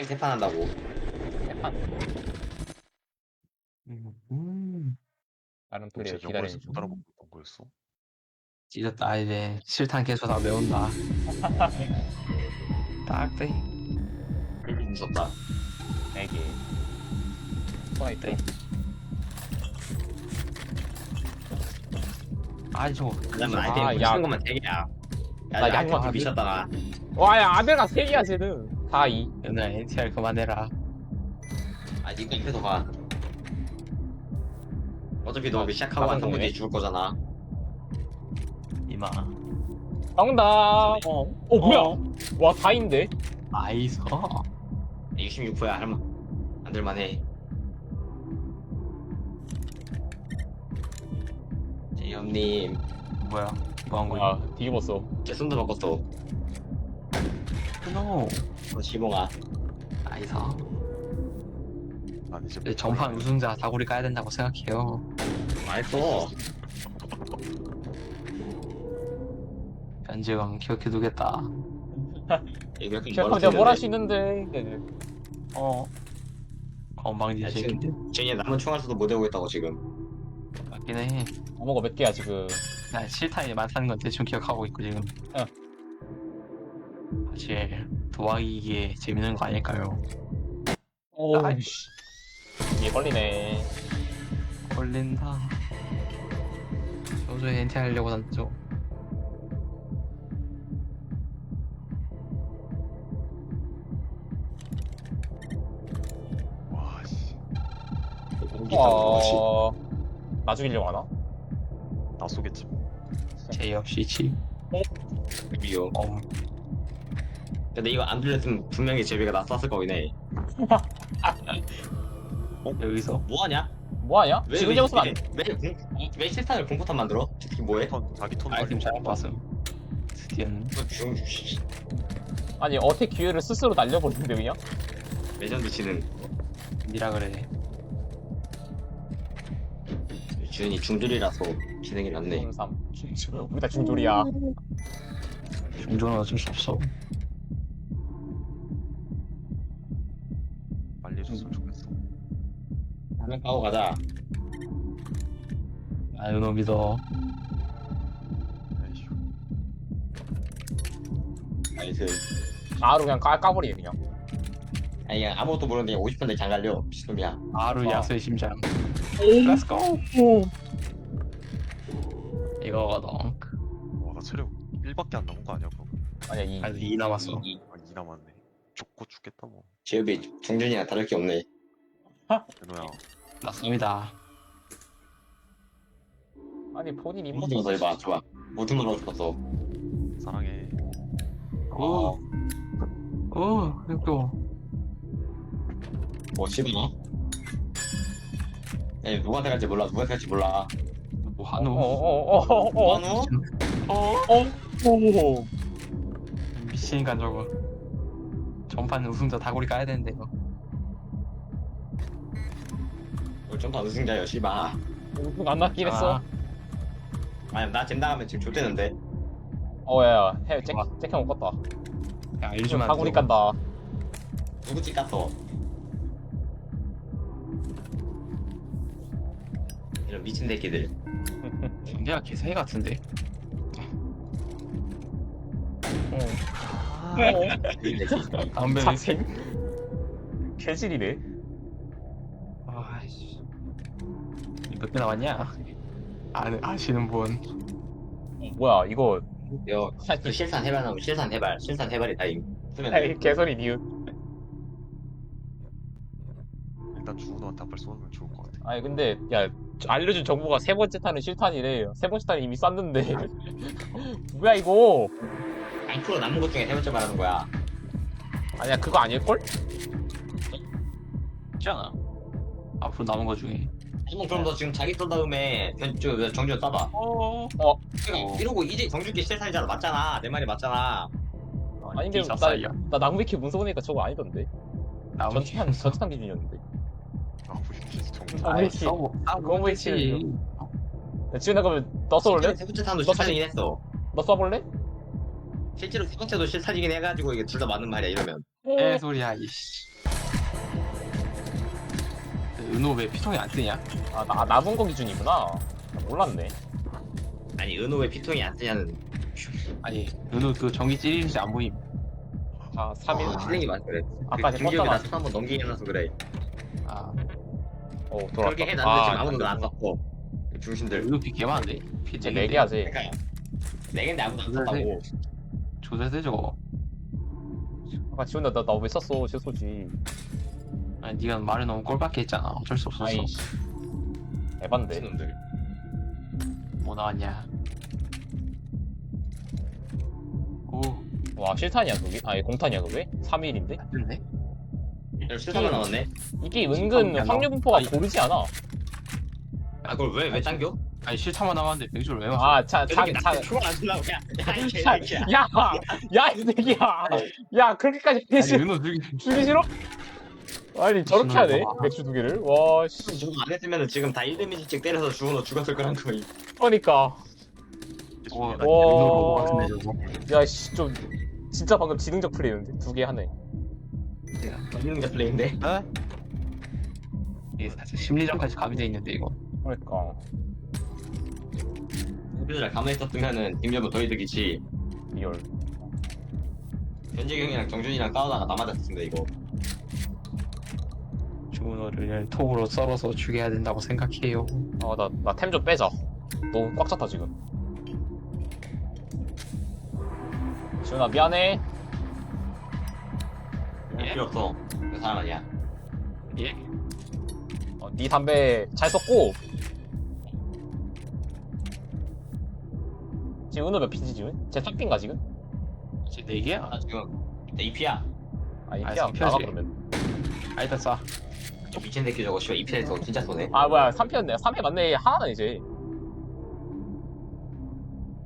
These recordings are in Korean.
게임 세판 한다고. 세판 음, 다른 제 플레이어 기다리는 못 중. 알아먹는 거였어? 찢었다 이제 실탄 계속 다 매운다. 딱대. 무섭다. 내게. 스파이트. 네. 아니 저거. 그다음에 아, 아이템 야. 붙이는 것만 세 개야. 야, 나 나 양말 아이템 안 미쳤다 나. 와, 야, 아베가 3개야, 쟤는. 다 2. 얘들아 NTR 그만해라. 아, 니가 입에서 가. 어차피 너 아, 시작하고 나가는 한 3분 뒤에 거네. 죽을 거잖아. 이마. 정답. 어, 어 뭐야? 와, 4인데? 나이스. 66%야. 할만 안될만해. 제이엄님, 뭐야? 뭐한 거야? 아, 뒤집었어. 제 손도 바꿨어. 노. 너 시봉아. 나이스. 아니 이제 이제 전판 우승자 다구리 까야 된다고 생각해요. 맛있어. 변재광 기억해두겠다. 멀어지는데. 내가 뭘 할 수 있는데. 네, 어. 건방진 야, 새끼. 쟤네 남은 총알수도 못 외우고 있다고 지금. 맞긴 해. 어머가 몇 개야, 지금. 나 실탄이 많다는 건 대충 기억하고 있고 지금. 어. 사실 도박이기에 재밌는 거 아닐까요? 오, 아이. 씨. 이게 걸리네. 걸린다. 저도 엔티 하려고 샀죠. 와씨 공기 타고 것이. 와, 나 죽이려고 하나? 나 쏘겠지 뭐. 제 역시 치. 미요. 어. 근데 이거 안 들렸으면 분명히 제비가 나 쐈을 거이네. 여기서 뭐하냐? 뭐하냐? 왜, 지금 왜, 잡았으면 안 왜, 왜, 실탄을 공포탄 만들어? 특히 뭐해? 턴 자기 턴 아이템 잘못 봤음. 중, 아니, 어택 기회를 스스로 날려버리는데, 그냥? 레전드 치는 니라 그래. 주연이 중졸이라서 진행이 낫네. 3. 우리 다 중졸이야. 중조는 어쩔 수 없어. 한명 까고 가자. 아 은호 믿어. 에이휴. 나이스. 바로 그냥 까, 까버리네, 그냥. 아니 그냥 아무것도 모르는데 50분대 잘 갈려. 미친놈이야. 바로 아. 야수의 심장. Let's go. 이거거든. 와 나 체력 1밖에 안 남은 거 아니야 그럼? 아니야, 이. 아직 2 남았어. 이, 이, 아 2 남았네. 죽고 죽겠다 뭐. 제업이 중준이랑 다를 게 없네. 은호야 맞습니다. 아니, 본인 모든 입모습. 거 해봐. 좋아. 모든 걸 하고 싶었어. 사랑해. 오. 오. 뭐 씹어? 야 누구한테 갈지 몰라. 누구한테 갈지 몰라. 뭐 어, 한우. 어, 어, 어, 어, 어. 한우? 어, 오. 미친인간 저거. 전판 우승자 다구리 까야 되는데 이거. 뭘 점파 우승자여 씨발. 우승 안 났긴 했어. 아, 아니 나 젠당하면 지금 좆되는데. 어, 야, 야. 해, 잭, 와. 잭해 못 갔다. 야 일주만. 사고리 깐다. 누구 찍 갔어? 이런 미친 새끼들. 내가 개사이 같은데. 미친 새끼. 담배 작생? 개질이네. 아이씨. 몇 개 남았냐? 아, 아시는 분. 어, 뭐야, 이거. 여, 그 실산 해발 나오면 실산 해발, 실산 해발이 다 임. 쓰면 아이, 돼. 개소리 니은. 일단 주은호한테 한발 쏘면 좋을 것 같아. 아니, 근데, 야, 알려준 정보가 세 번째 탄은 실탄이래. 세 번째 탄은 이미 쐈는데. 뭐야, 이거. 앞으로 남은 것 중에 세 번째 말하는 거야. 아니야, 그거 아닐걸? 있잖아. 앞으로 남은 거 중에. 그럼 너 지금 자기 쏜 다음에 변- 저, 정준 쏴봐. 어. 그러니까 이러고 이제 정준기 실산이잖아. 맞잖아. 내 말이 맞잖아. 아니, 근데 나. 나 낭비키 문서 보니까 저거 아니던데. 전투탄, 전투탄 기준이었는데. 아. 아, 아이. 아, 그거 그렇지. 그렇지. 야, 지훈아, 그러면 너 쏴볼래? 세 번째 탄도 너 실산이긴 했어. 너 쏴볼래? 실제로 세 번째도 실산이긴 해가지고 이게 둘 다 맞는 말이야 이러면. 애 소리야 이씨. 은호 왜 피통이 안 뜨냐? 아, 나, 남은 거 기준이구나. 나 몰랐네. 아니 은호 왜 피통이 안 뜨냐는 아니 은호 그 전기 찌리는지 안 보임. 아, 3일. 틀린 게 많아 그래 아까 그 껐잖아. 나서 한번 넘기게 해놔서 그래 아 어, 돌아왔다. 그렇게 해놨는데 지금 아무도 안 썼고 중심들 은호 피 개많은데? 피 이제 되게 4개 하지. 그러니까 네 개인데 아무도 안 썼다고 조절돼 저거. 아까 지훈아, 나, 나왜 썼어? 실소지. 아니 네가 말을 너무 꼴밖에 했잖아. 어쩔 수 없었어. 아이씨. 에반데. 미친놈들 뭐 나왔냐? 오, 와, 실탄이야, 그게? 아니, 공탄이야, 그게? 3일인데? 안 됐네. 실사가 나왔네 이게 은근 실탄이야, 너. 확률 분포가 아니. 고르지 않아. 아 그걸 왜 왜 당겨? 아니 실타만 남았는데 병주를 왜 맞춰? 아, 자, 자, 자. 나한테 총을 안 주려고 그냥 야이 자, 개새끼야 야! 야, 이 새끼야! 야, 그렇게까지 아니 해지 은호 들기 주기 싫어? 아니, 저렇게 하네? 맥주 두 개를? 와, 씨. 저거 안 했으면 지금 다 1데미지씩 때려서 죽어너 죽었을 거란 거임 그러니까. 오, 와. 은호 로고 같은데 저거. 야, 씨, 좀. 진짜 방금 지능적 플레이였는데? 두 개 하네. 걸리는 게 플레이인데 어? 이게 살짝 심리전까지 가미돼 있는데 이거. 그러니까. 우리들 가만히 있었으면은 김여부 더 이득이지 리얼. 현재 형이랑 정준이랑 싸우다가 나 맞았습니다 이거 주문어를 톡으로 썰어서 죽여야 된다고 생각해요. 아, 나, 나 템 좀 빼자. 너무 꽉 찼다, 지금. 지훈아, 미안해. 필요 없어 그 사람 아니야 예? 어, 네 담배 잘 썼고. 지금 은호 몇 피지, 지금? 제 탑인가, 지금? 이제 네 개야? 나 지금 이때 EP야 아니, 아, 피야, 삼 피하지. 나가, 그러면. 아 일단 쏴. 저 미친 새끼 저거 씨발 EP에서 진짜 쏘네 아, 뭐야, 3피였네. 3피 맞네. 하나는 이제.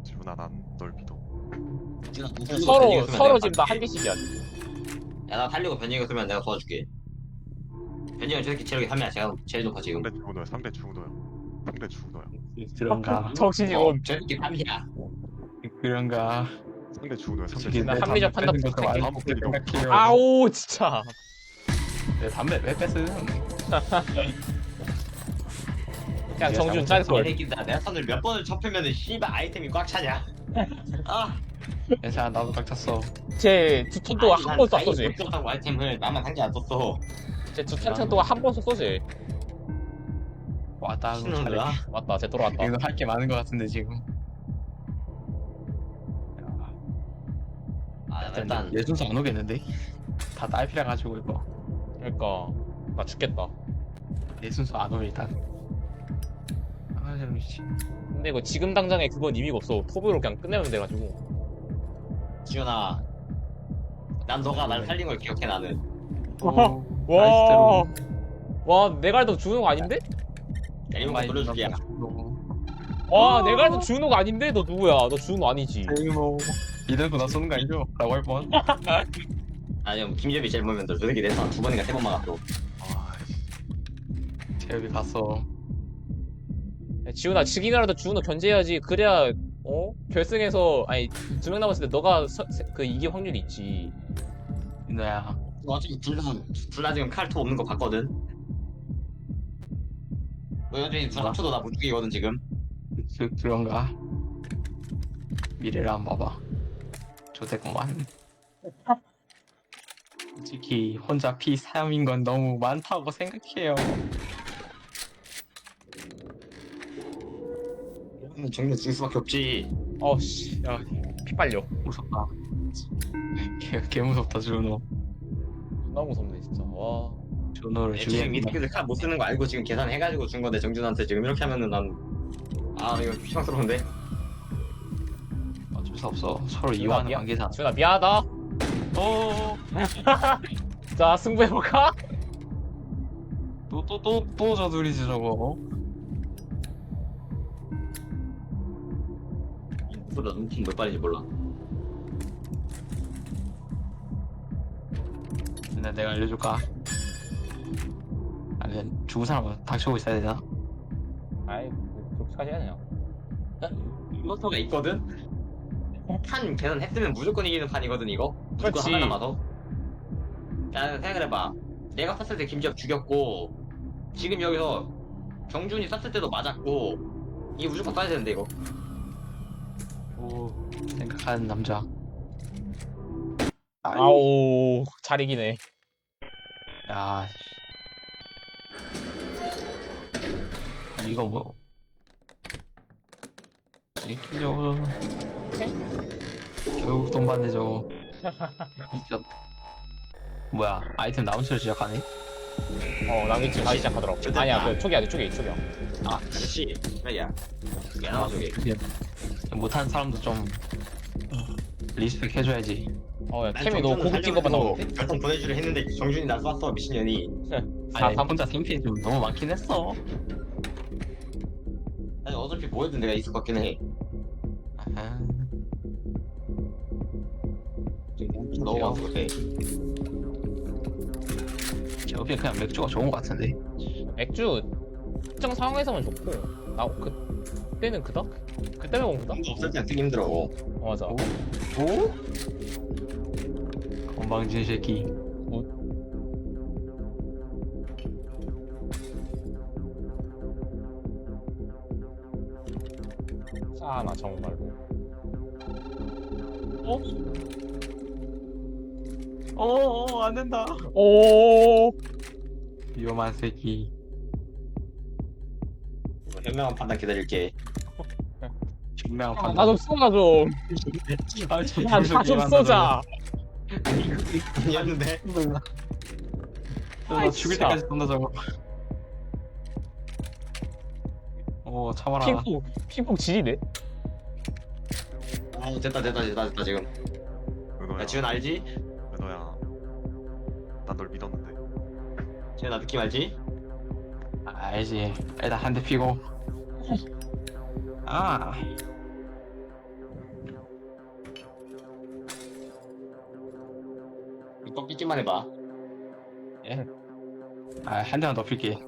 지훈아 난널 믿어. 서로, 서로 지금 나한 개씩이야. 야나 살리고 변형이 쓰면 내가 도와줄게 변형이 저 새끼 체력이 3이야 제가 제일 높아 지금 상대 주은호야. 상대 주은호야. 상대 주은호야. 그런가? 정신이 어, 온. 저 새끼 3이야 그런가? 상대 주은호야. 상대 솔직히 나내 주은호야. 합리적 판단 부탁해. 아니고 생각해요. 아오, 진짜. 내 담배 왜 뺐음? 그냥 네, 정준 이 짤걸. 새끼다 내가 선을 몇 번을 접으면은 씨발 아이템이 꽉 차냐 아 괜찮아 나도 딱 찼어. 제 두턴 동안 한 번 쐈어, 쟤. 못썼다고 아이템을 나만 한 개 안 썼어 제 두턴 동안 한 번 쐈어, 쟤. 왔다 그럼 신놈들아 잘해. 맞다, 쟤 돌아왔다. 이거 할게 많은 것 같은데 지금. 아 일단 일단 내 순서 안 오겠는데? 다 딸피라 가지고 이거 그러니까. 나 죽겠다. 내 순서 안 오면 일단. 아 좀. 씨. 근데 이거 지금 당장에 그건 의미가 없어. 포브로 그냥 끝내면 돼가지고. 지훈아 난 너가 날 살린 걸 기억해 나는 오, 와, 와, 내가 알던 준호가 아닌데? 야 이거 돌려줄게 야 와, 내가 알던 준호가 아닌데? 너 누구야? 너 준호 아니지? 뭐 이대로 나 쏘는 거 아니죠? 라고 할 뻔. 아니 김재비 제일 보면 너 저새끼 내선 두 번인가 세 번 막았어 아, 제협이 갔어. 야, 지훈아, 지금이라도 준호 견제해야지. 그래야, 어? 결승에서, 아니, 두 명 남았을 때 너가 서- 세- 그 이길 확률이 있지. 민호야. 어차피 둘다 둘다 지금 칼토 없는 거 봤거든 너 여전히 둘 합쳐도 나 못 죽이거든 지금 그, 그런가? 미래를 한번 봐봐. 조대공만. 솔직히 혼자 피 3인 건 너무 많다고 생각해요. 이러면 정면 죽을 수밖에 없지 어, 씨. 야, 피 빨려. 무섭다. 개, 개 무섭다 준호. 너무 무섭네, 진짜. 와. 준호를 지금 이 죽이는 새끼들 칼못 쓰는 거 알고 지금 계산해가지고 준 건데 정준한테 지금 이렇게 하면은 난 아 이거 실망스러운데 어쩔 수 없어. 서로 이완하는 미안. 관계잖아. 지훈아, 미안하다. 어. 자, 승부해볼까? 또 또 또 또 저 둘이지 저거. 보다 눈팀 몇 발인지 몰라 근데 내가 알려줄까? 아니면 죽은 사람은 닥치고 있어야 되나? 아이, 그렇게까지 해야 되냐. 이것터가 있거든? 판 계산했으면 무조건 이기는 판이거든 이거 무조건 그렇지. 하나 남아서 야 생각을 해봐. 내가 팠을 때 김지혁 죽였고 지금 여기서 경준이 쐈을 때도 맞았고 이게 무조건 쏴야 되는데 이거. 오 생각하는 남자. 아우 잘 이기네. 야 씨. 이거 뭐. 이기려고 결국 돈 받네 저거 진짜 뭐야 아이템 나온 채로 시작하네? 어 남기치 다시 시작하더라고. 됐다. 아니야 그 초기야 돼 초기 초기야 아 아저씨. 야. 그게 나와 저기 그게. 못하는 사람도 좀 리스펙 해줘야지. 어 야 난 캠이 너 정준은 고급진 것만 살려고 나오는데? 결정 보내주려 했는데 정준이 나 쐈어 미친년이. 사 아니 삼. 혼자 3핀 좀 너무 많긴 했어. 아니 어차피 뭐해도 내가 있을 것 같긴 해 너무 많아서 그래 여기 그냥 맥주가 좋은 것 같은데. 맥주 특정 상황에서만 좋고 나 그때는 그다? 그때 먹은 그다? 없을 땐 쓰기 힘들어. 어, 맞아. 오? 건방진 새끼. 짜나 정말로. 어 어 안 된다 오 위험한 새끼 현명한 판단 기다릴게 분명한 아, 판단 나좀 쏘자 좀. 아, 나좀 위험한 쏘자. 아니었는데 단어를. 나 아이, 죽을 진짜. 때까지 쏜다 저거 오 참아라 핑퐁, 핑퐁 지리네. 아 됐다 됐다 됐다 됐다 지금 야 지훈 알지? 난 널 믿었는데 지훈아 느낌 알지? 아, 알지 일단 한 대 피고 아 이거 삐기만 해봐 예. 아, 한 대만 더 필게.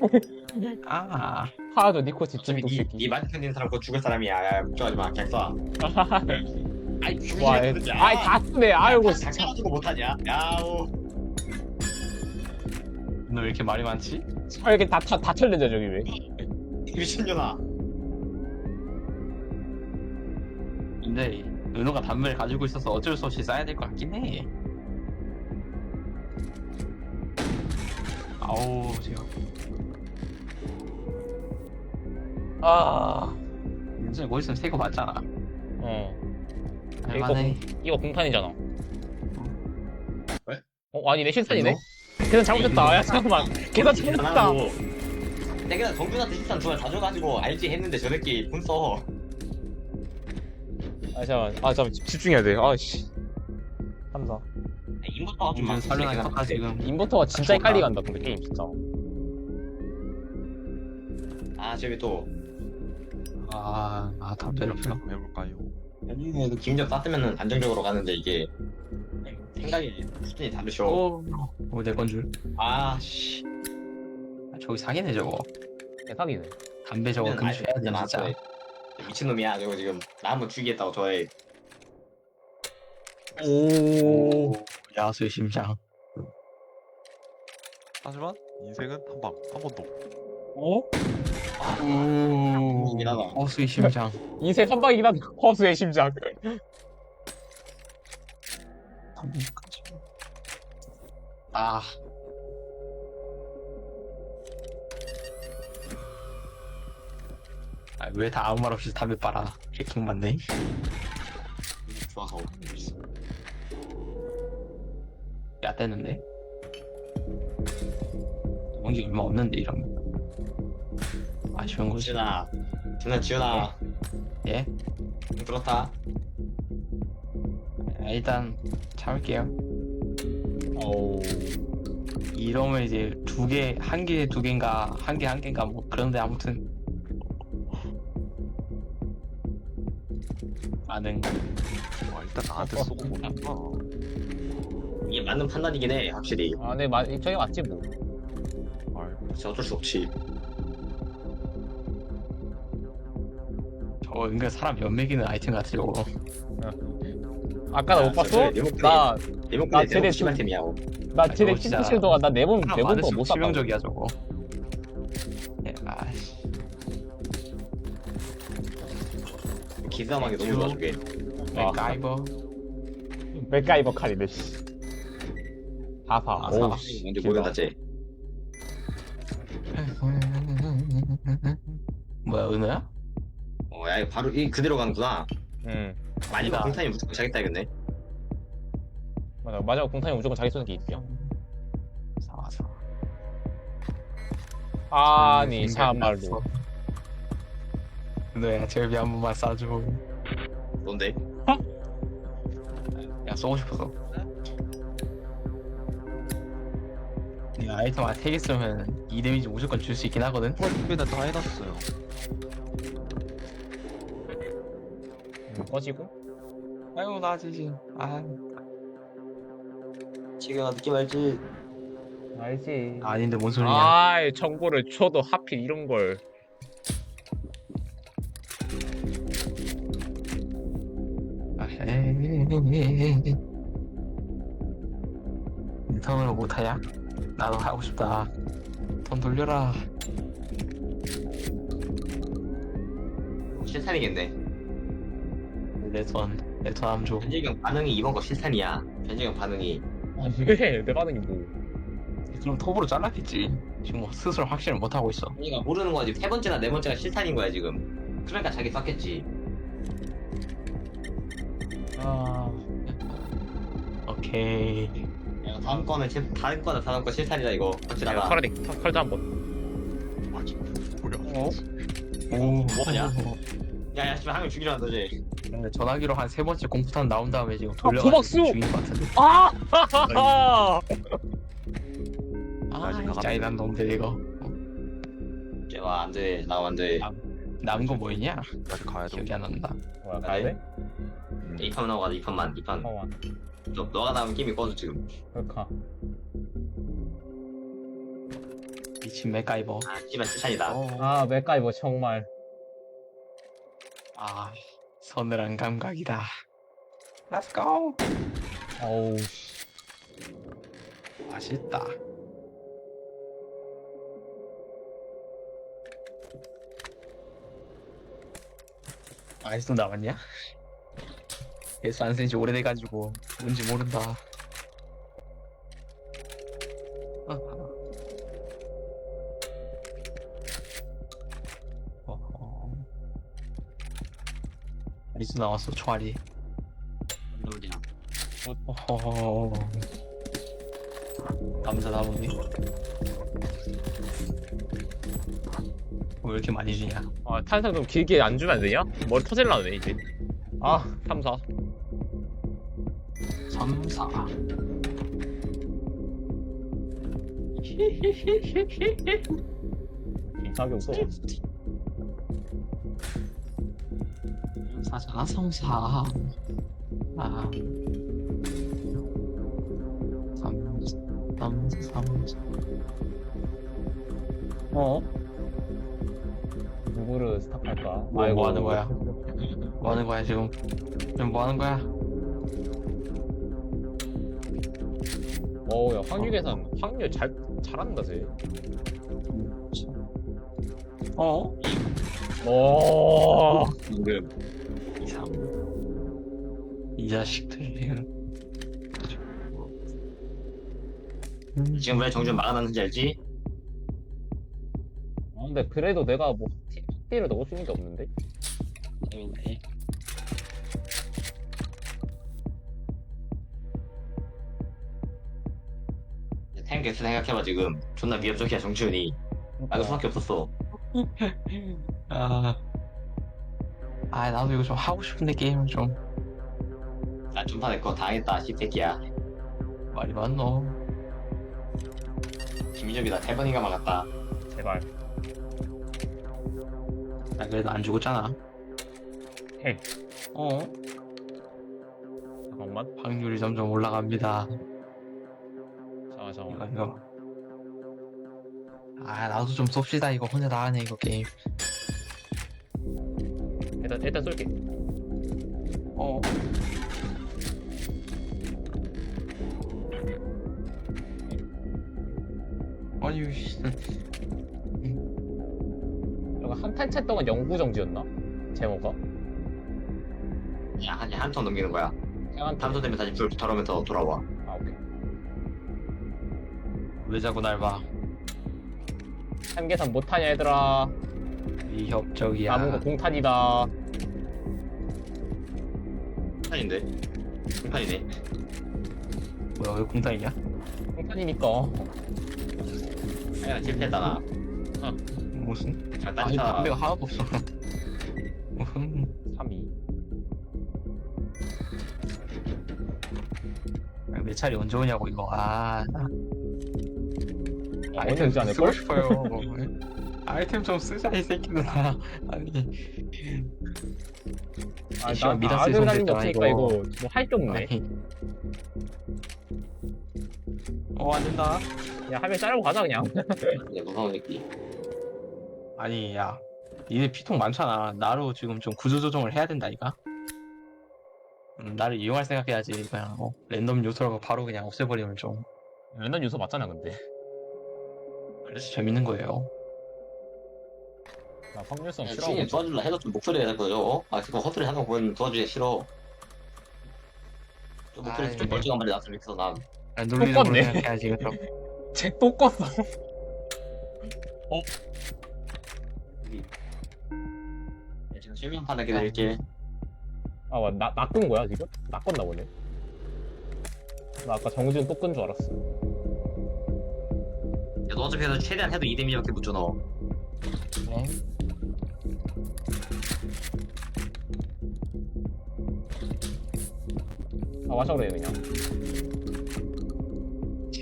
아, 하나도 니코 집중 어차피 니, 독새끼. 니 맞은 편인 사람 그거 죽을 사람이야 야 걱정하지 마 그냥 쏴 아이 죽이지 와, 그러지. 아이 다 쓰네. 아이고 진짜. 가지고 못하냐 야오 너 왜 이렇게 말이 많지? 아, 이렇게 다다 털려져 저기 왜? 미친년아 근데 은호가 단면을 가지고 있어서 어쩔 수 없이 싸야 될 것 같긴 해. 아우, 제가 아, 연준이 거기 있으면 세고 맞잖아. 어. 할만해. 이거 공탄이잖아. 왜? 어 아니네 실탄이네. 계산 잘못했다. 야 잠깐만. 계산 잘못했다. 안 하고. 내가 정준한테 실탄 두발 가져가지고 알지 했는데 저 새끼 분써 아 잠깐. 아 잠깐 집중해야 돼. 아씨. 한다. 인부터가 좀좀 많이 살려나겠다 지금. 인버터가 진짜 헷갈리게 한다 근데 게임 진짜. 아 저기 또 아, 아 담배를 피워. 해볼까요? 현진이도 김접 쐈으면은 안정적으로 가는데 이게 생각이 수준이 다르셔 오, 오, 내 건 줄. 아 씨 아, 저기 사기네 저거. 대박이네. 담배 저거 근처 해야 돼 진짜. 미친놈이야 저거 지금 나 한번 죽이겠다고 저애 오, 야수의 심장. 하지만 인생은 한 방 한 번도 어? 오, 이라다. 허수의 심장. 인생 한 방이긴 한데 허수의 심장. 아. 아, 왜 다 아무 말 없이 담배 빨아? 해킹 맞네. 좋아서 야, 떼는데? 연기 얼마 없는데, 이러면. 아쉬운 거지. 지훈아 지훈아 지훈아 예? 그렇다 아, 일단, 참을게요. 어우. 이러면 이제 두 개, 한 개에 두 개인가, 한 개, 한 개인가, 뭐, 그런데 아무튼. 반응. 와 일단 나한테 쏘고 보니까 이게 맞는 판단이긴 해 확실히 아, 네, 맞, 저게 맞지 뭐. 진짜 어쩔 수 없지 저 은근 사람 연맥이는 아이템 같으려고 아, 아까 나 못 봤어? 나, 나 리모컨이 제일 제대로 심한 팀이야. 어. 나 쟤네 아, 이거 진짜- 10% 동안 나 네번 사람 네번 많으면 동안 못 샀다 치명적이야 저거 예, 아이씨 기사망이 너무 좋아 저게. 아. 맥가이버 맥가이버 칼이네 씨. 아파 아, 오우 씨 먼저 모든 길다. 자체. 뭐야 은우야? 어야 이거 바로 이 그대로 가는구나. 응. 마지막 아니다. 공탄이 무조건 자겠다겠네. 맞아. 마지막 공탄이 무조건 자기 쏘는 게 있죠. 사사 아니 참말로. 은호야 제비 한 번만 쏴줘. 뭔데? 야 쏘고 싶어서. 이 아이템 한 3개 쓰면 2 데미지 무조건 줄 수 있긴 하거든. 왜나 다 해놨어요 꺼지고? 아유 나 지금 아. 지금 느낌 알지? 알지. 아닌데 뭔 소리냐? 아이 정보를 줘도 하필 이런 걸. 아, 에이. 인턴으로 못하냐? 나도 하고 싶다. 돈 돌려라. 실탄이겠네 내돈 하면 줘 변재경 반응이 이번 거 실탄이야. 변재경 반응이. 아니 왜내 반응이 뭐. 그럼 톱으로 잘랐겠지. 지금 뭐 스스로 확신을 못 하고 있어. 변재가 모르는 거지. 세 번째나 네 번째가 실탄인 거야 지금. 그러니까 자기 쐈겠지. 아... 오케이. 야, 다음 거는 실- 다음 거나 다음 거 실탄이다 이거. 확실하다. 칼- 칼도 한번. 어? 오. 뭐하냐? 야야 씨발 한명 죽이려 한다 쟤 근데 전화기로 한 세 번째 공포탄 나온 다음에 지금 도박수! 돌려가지고 죽인 것 같은데 아! 아 짜이난 놈들 이거 쟤와 안돼 나와 안돼 아. 남은 거 뭐였냐? 아직 가야 돼 기억이 안 난다 뭐야 가야 돼? 음. 2판 나오고 가자 2판만 2판 잠깐만 너, 너가 나오면 게임이 꺼져 지금 그렇까 미친 맥가이버 아 씨발 실탄이다 어. 아 맥가이버 정말 아 서늘한 감각이다. Let's go. 어우 씨. 맛있다. 아직도 남았냐? 예수 안 쓴지 오래돼가지고 뭔지 모른다 아직도 나왔어 총알이. 이놈이야. 어허. 남자 나오네 왜 이렇게 많이 주냐? 아 탄산 좀 길게 안 주면 안 되냐? 머리 터질라네 이제. 아. 3, 4 삼사. 이상하게 없어 삼사잖아 삼사 아 삼, 삼사 삼사 어? 누구를 스탑할까? 뭐, 뭐 하는 거야? 뭐 하는 거야 지금 지금 뭐 하는 거야? 어우 야 확률 계산 확률 잘 잘한다 쟤 어? 오 지금 이상 이 자식들 음, 지금 왜 정준 막아놨는지 알지? 아, 근데 그래도 내가 뭐 T를 넣을 수 있는 게 없는데? 재밌네. 탱 개수 생각해봐 지금. 존나 위협적이야 정준이. 막을 수밖에 없었어. 아, 아 나도 이거 좀 하고 싶은데 게임을 좀 난 준파 내거 당했다 씹새끼야. 말이 많노? 김희접이다 세 번인가 막았다. 제발. 나 그래도 안 죽었잖아. 헤이. 어? 잠깐만. 확률이 점점 올라갑니다. 잠깐 이거 잠깐만. 이거. 아 나도 좀 쏩시다. 이거 혼자 다 하네 이거 게임. 일단 일단 쏠게. 어 아니 씨. 이거 한 탄차 동안 영구 정지였나? 제모가? 한 한턴 넘기는 거야. 한 다음 턴 되면 다시 불 돌아오면서 돌아와. 아 오케이 왜 자꾸 날 봐? 삼계산 못하냐 얘들아 위협적이야. 남은 거 공탄이다 판인데. 판이네. 뭐야 왜 공탄이냐? 공탄이니까 아야 실패했다 나. 무슨? 아, 아니 딴차 담배가 하나도 없어. 무슨? 3위 내 차례 언제 오냐고 이거. 아. 언제 오지 않을걸? 쓰고 싶어요. 아이템 좀 쓰자 이 새끼들아. 아니. 아, 시간 나 미다스 아드레날린이 손댔다, 없으니까 이거. 이거 뭐 할 게 없네 아니. 어, 안 된다. 야 하면 자르고 가자 그냥 이제 무서운 새끼. 아니, 야. 니네 피통 많잖아. 나로 지금 좀 구조조정을 해야 된다, 이가? 음, 나를 이용할 생각해야지. 그냥, 어, 랜덤 요소라고 바로 그냥 없애버리면 좀. 랜덤 요소 맞잖아 근데 그래서 재밌는 거예요. 나 확률성 야, 싫어하고 도와줄라 해도 좀 목소리 내서 그러죠. 어? 아 지금 헛소리 하는 거 보면 도와주기 싫어. 좀 목소리 아이, 좀 멀쩡한 말이 나왔으면 좋겠어 난. 안 놀리는 껐네. 생각해야지, 그럼. 쟤또 껐어 야, 지금 실명판을 기다릴게. 아, 맞, 나, 낚은 거야, 지금? 낚았나 보네. 나 아까 정지훈 또끈 줄 알았어. 야, 너 어차피 해서 최대한 해도 2데미지밖에 못 줘, 너. 네. 아, 마셔 그래, 그냥.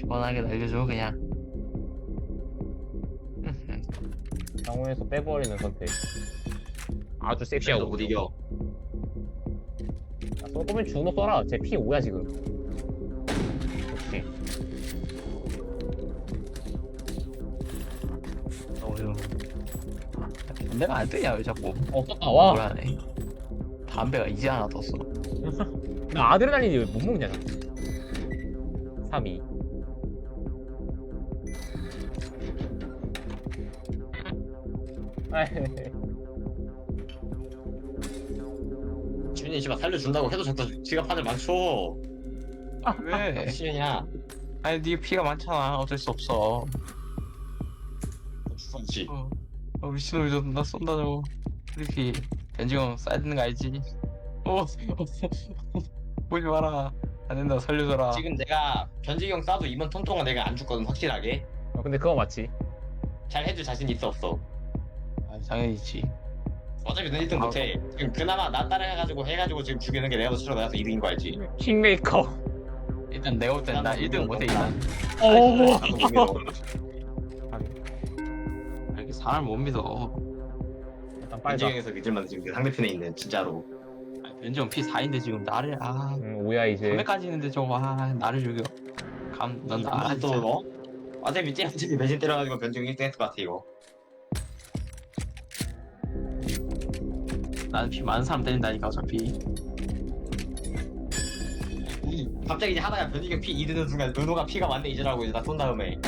뻔하게 날려줘 그냥. 상호에서 빼버리는 선택. 아주 섹시하고. 못 이겨. 아, 쏠 거면 주노 쏴라 제 피 5야 지금. 역시 어휴. 아, 내가 안 뜨냐 왜 자꾸? 어 떴다 와. 뭐라네. 담배가 이제 하나 떴어. 나 아드레날린이 왜 못 먹냐 3, 2 주인이 씨발 살려준다고 해도 자꾸 지가 판을 맞춰. 왜? 시연이야. 아니, 네 피가 많잖아. 어쩔 수 없어. 주성씨. 어, 어 미친놈이 저나 쏜다고. 이렇게 변지경 쏴야 되는 거 알지? 어, 보지 마라. 안 된다, 살려줘라. 지금 내가 변지경 쏴도 이번 턴 동안 내가 안 죽거든 확실하게. 어, 근데 그거 맞지. 잘 해줄 자신 있어 없어. 아, 당연히 있지. 어차피 넌 1등 못해. 지금 그나마 나 따라해가지고 해가지고 지금 죽이는 게 내가 더 싫어 나가서 2등인 거 알지? 킹메이커. 일단 내가 볼땐나 1등 못해, 일단. 오, 나도 못 믿어. 아, 이렇게 사람 못 믿어. 일단 빨리 가. 변지경에서 믿을만 지금 그 상대편에 있는 진짜로. 아, 변지경 피 4인데 지금 나를, 아, 응, 5야, 이제. 300까지 있는데 저거, 아, 나를 죽여. 감, 넌 나, 아, 또 진짜. 뭐? 어차피 쟤 어차피 매진 때려가지고 변지경 1등 했을 것 같아 이거. 나는 피 많은 사람 때린다니까, 어차피. 갑자기 이제 하다가 변지경 피 2드는 순간 은호가 피가 많네 이제라고 이제 나 쏜 다음에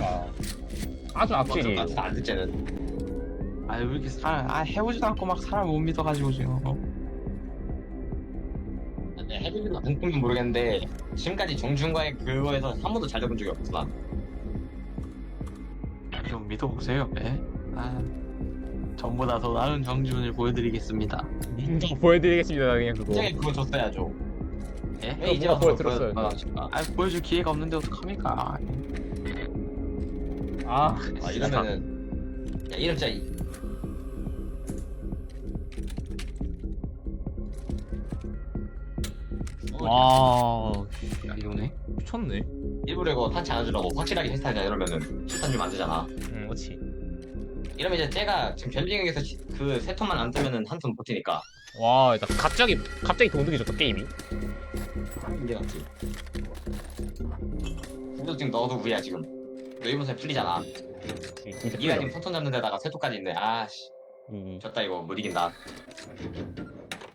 아, 아주 악질이. 뭐안 듣잖은. 아, 왜 이렇게 사람, 아, 해보지도 않고 막 사람 못 믿어가지고 지금. 어? 근데 해주는 공통은 모르겠는데 지금까지 정준과의 그거에서 한 번도 잘 잡은 적이 없어 난. 좀 믿어보세요, 네. 아, 전보다 더 나은 정준을 보여드리겠습니다. 보여드리겠습니다, 그냥 그거. 굉장히 그거 줬어야죠. 예? 왜 이제 보여드렸어요, 보여드렸을까? 아, 보여줄 기회가 없는데 어떡합니까? 아, 아 이러면은 야 이름 진짜 이- 어, 와, 야, 이거네. 미쳤네. 일부러 이거 탄치 안 해주려고 확실하게 실탄이야 이러면은 실탄 주면 안 되잖아. 이러면 이제 쟤가 지금 변진경에서 그세 턴만 안 뜨면은 한턴 버티니까 와, 일단 갑자기 갑자기 동득이 졌다 게임이. 문제 같지. 근데 지금 너도 우야 지금. 너 이번 에 풀리잖아. 이제 이가 지금 턴턴 잡는 데다가 세 턴까지 있네. 아씨 이 졌다 이거 못 이긴다.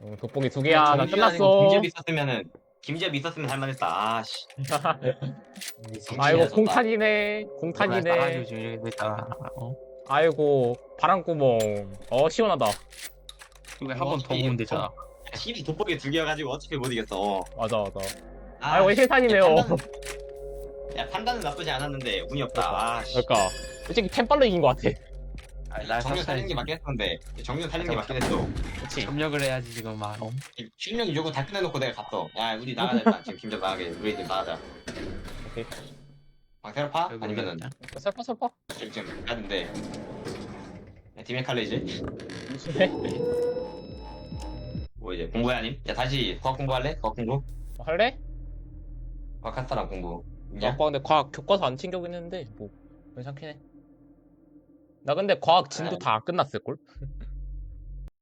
응, 돋보기 두 개야. 나 정지현 아니고 끝났어. 김지엽 있었으면은 김지엽 있었으면 할만했다. 아씨. 아이고. 공탄이네. 공탄이네. 지금 이렇게 됐잖아. 어? 아이고 바람구멍. 어 시원하다. 이거 한번 더 보면 되잖아. 힘이 돋보게 두 개여가지고 어차피 못 이겼어. 어. 맞아 맞아 아, 아 이거 실탄이네요 야, 판단은, 야 판단은 나쁘지 않았는데 운이 없다. 아, 씨. 그러니까 솔직히 템빨로 이긴 것 같아 나 정면 사실 살리는 게 맞긴 했었는데 정면 살리는 게 맞긴 했어. 그치 협력을 해야지 지금 막 어? 실력 이러고 다 끝내놓고 내가 갔어. 야 우리 나가자 일단 지금 김전 나가게 우리들 나가자. 오케이 방태로 파? 여기 아니면은 올렸냐? 설파 설파 지금 가는데. 디메 칼레이지? 네? 뭐 이제 공부해 아님? 야 다시 과학 공부할래? 과학 공부? 할래? 과학 한 사람 공부. 있냐? 아빠 근데 과학 교과서 안 챙겨오긴 했는데 뭐 괜찮긴 해나 근데 과학 진도 네. 다안 끝났을걸?